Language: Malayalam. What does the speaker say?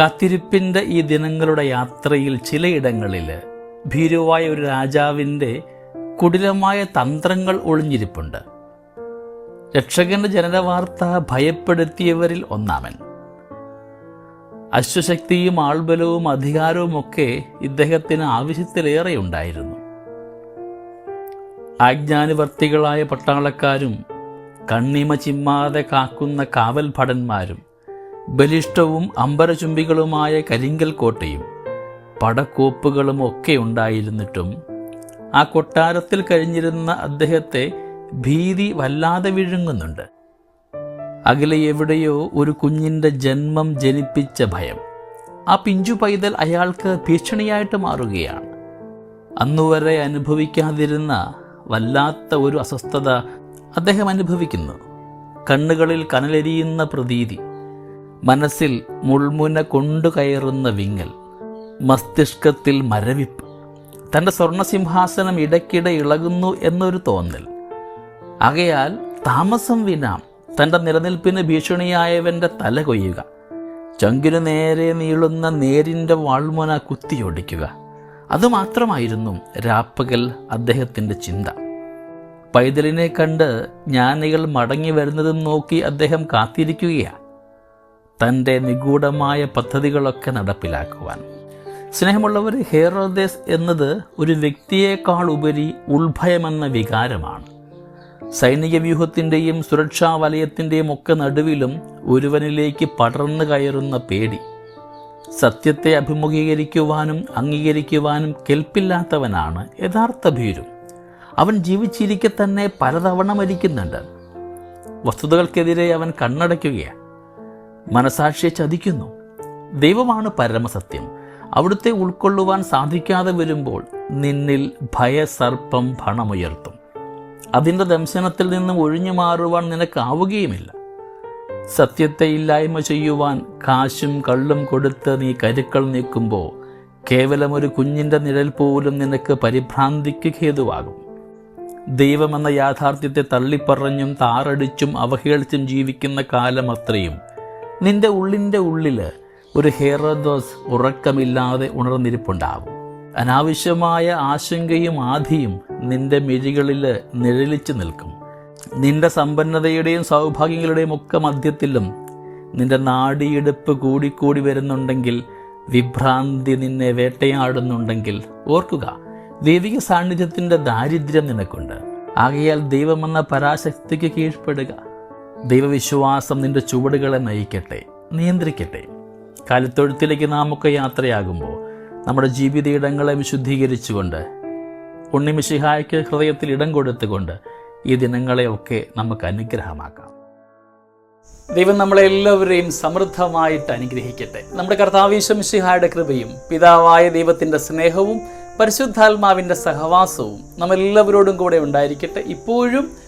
കാത്തിരിപ്പിന്റെ ഈ ദിനങ്ങളുടെ യാത്രയിൽ ചിലയിടങ്ങളിൽ ഭീരുവായ ഒരു രാജാവിന്റെ കുടിലമായ തന്ത്രങ്ങൾ ഒളിഞ്ഞിരിപ്പുണ്ട്. രക്ഷകന്റെ ജനനവാർത്ത ഭയപ്പെടുത്തിയവരിൽ ഒന്നാമൻ. അശ്വശക്തിയും ആൾബലവും അധികാരവും ഒക്കെ ഇദ്ദേഹത്തിന് ആവശ്യത്തിലേറെ ഉണ്ടായിരുന്നു ആജ്ഞാനുവർത്തികളായ പട്ടാളക്കാരും കണ്ണിമ ചിമ്മാതെ കാക്കുന്ന കാവൽ ഭടന്മാരും ബലിഷ്ടവും അമ്പരചുംബികളുമായ കരിങ്കൽ കോട്ടയും പടക്കോപ്പുകളും ഒക്കെ ഉണ്ടായിരുന്നിട്ടും ആ കൊട്ടാരത്തിൽ കഴിഞ്ഞിരുന്ന അദ്ദേഹത്തെ ഭീതി വല്ലാതെ വിഴുങ്ങുന്നുണ്ട്. അകലെ എവിടെയോ ഒരു കുഞ്ഞിന്റെ ജന്മം ജനിപ്പിച്ച ഭയം. ആ പിഞ്ചു പൈതൽ അയാൾക്ക് ഭീഷണിയായിട്ട് മാറുകയാണ്. അന്നുവരെ അനുഭവിക്കാതിരുന്ന വല്ലാത്ത ഒരു അസ്വസ്ഥത അദ്ദേഹം അനുഭവിക്കുന്നു. കണ്ണുകളിൽ കനലെരിയുന്ന പ്രതീതി. മനസ്സിൽ മുൾമുന കൊണ്ടുകയറുന്ന വിങ്ങൽ മസ്തിഷ്കത്തിൽ മരവിപ്പ്. തന്റെ സ്വർണസിംഹാസനം ഇടയ്ക്കിടെ ഇളകുന്നു എന്നൊരു തോന്നൽ. ആകയാൽ താമസം വിനാം തന്റെ നിലനിൽപ്പിന് ഭീഷണിയായവന്റെ തല കൊയ്യുക. ചങ്കിനു നേരെ നീളുന്ന നേരിന്റെ വാൾമുന കുത്തിയൊടിക്കുക. അതുമാത്രമായിരുന്നു രാപ്പകൽ അദ്ദേഹത്തിന്റെ ചിന്ത. പൈതലിനെ കണ്ട് ജ്ഞാനികൾ മടങ്ങി വരുന്നതും നോക്കി അദ്ദേഹം കാത്തിരിക്കുകയാണ് തന്റെ നിഗൂഢമായ പദ്ധതികളൊക്കെ നടപ്പിലാക്കുവാൻ. സ്നേഹമുള്ളവർ ഹേറോദേസ് എന്നത് ഒരു വ്യക്തിയേക്കാൾ ഉപരി ഉൾഭയമെന്ന വികാരമാണ്. സൈനിക വ്യൂഹത്തിന്റെയും സുരക്ഷാ വലയത്തിന്റെയും ഒക്കെ നടുവിലും ഒരുവനിലേക്ക് പടർന്നു കയറുന്ന പേടി. സത്യത്തെ അഭിമുഖീകരിക്കുവാനും അംഗീകരിക്കുവാനും കെൽപ്പില്ലാത്തവനാണ് യഥാർത്ഥ ഭീരു. അവൻ ജീവിച്ചിരിക്കെ തന്നെ പലതവണ മരിക്കുന്നുണ്ട്. വസ്തുതകൾക്കെതിരെ അവൻ കണ്ണടയ്ക്കുകയാണ്. മനസാക്ഷിയെ ചതിക്കുന്നു. ദൈവമാണ് പരമസത്യം. അവിടുത്തെ ഉൾക്കൊള്ളുവാൻ സാധിക്കാതെ വരുമ്പോൾ നിന്നിൽ ഭയസർപ്പം ഭണമുയർത്തും. അതിന്റെ ദംശനത്തിൽ നിന്നും ഒഴിഞ്ഞു മാറുവാൻ നിനക്കാവുകയുമില്ല. സത്യത്തെ ഇല്ലായ്മ ചെയ്യുവാൻ കാശും കള്ളും കൊടുത്ത് നീ കരുക്കൾ നീക്കുമ്പോൾ കേവലം ഒരു കുഞ്ഞിന്റെ നിഴൽ പോലും നിനക്ക് പരിഭ്രാന്തിക്ക് ഹേതുവാകും. ദൈവമെന്ന യാഥാർത്ഥ്യത്തെ തള്ളിപ്പറഞ്ഞും താറടിച്ചും അവഹേളിച്ചും ജീവിക്കുന്ന കാലം അത്രയും നിന്റെ ഉള്ളിന്റെ ഉള്ളിൽ ഒരു ഹേറോദോസ് ഉറക്കമില്ലാതെ ഉണർന്നിരിപ്പുണ്ടാവും. അനാവശ്യമായ ആശങ്കയും ആധിയും നിന്റെ മിഴികളിൽ നിഴലിച്ചു നിൽക്കും. നിന്റെ സമ്പന്നതയുടെയും സൗഭാഗ്യങ്ങളുടെയും ഒക്കെ മധ്യത്തിലും നിന്റെ നാടിയെടുപ്പ് കൂടിക്കൂടി വരുന്നുണ്ടെങ്കിൽ വിഭ്രാന്തി നിന്നെ വേട്ടയാടുന്നുണ്ടെങ്കിൽ ഓർക്കുക ദൈവിക സാന്നിധ്യത്തിന്റെ ദാരിദ്ര്യം നിനക്കുണ്ട്. ആകയാൽ ദൈവമെന്ന പരാശക്തിക്ക് കീഴ്പ്പെടുക. ദൈവവിശ്വാസം നിന്റെ ചുവടുകളെ നയിക്കട്ടെ നിയന്ത്രിക്കട്ടെ. കാലത്തൊഴുത്തിലേക്ക് നാമൊക്കെ യാത്രയാകുമ്പോൾ നമ്മുടെ ജീവിതയിടങ്ങളെ വിശുദ്ധീകരിച്ചുകൊണ്ട് ഉണ്ണിമിശിഹായ്ക്ക് ഹൃദയത്തിൽ ഇടം കൊടുത്തുകൊണ്ട് ഈ ദിനങ്ങളെയൊക്കെ നമുക്ക് അനുഗ്രഹമാക്കാം. ദൈവം നമ്മളെല്ലാവരെയും സമൃദ്ധമായിട്ട് അനുഗ്രഹിക്കട്ടെ. നമ്മുടെ കർത്താവീശമിശിഹായുടെ കൃപയും പിതാവായ ദൈവത്തിന്റെ സ്നേഹവും പരിശുദ്ധാത്മാവിന്റെ സഹവാസവും നമ്മളെല്ലാവരോടും കൂടെ ഉണ്ടായിരിക്കട്ടെ. ഇപ്പോഴും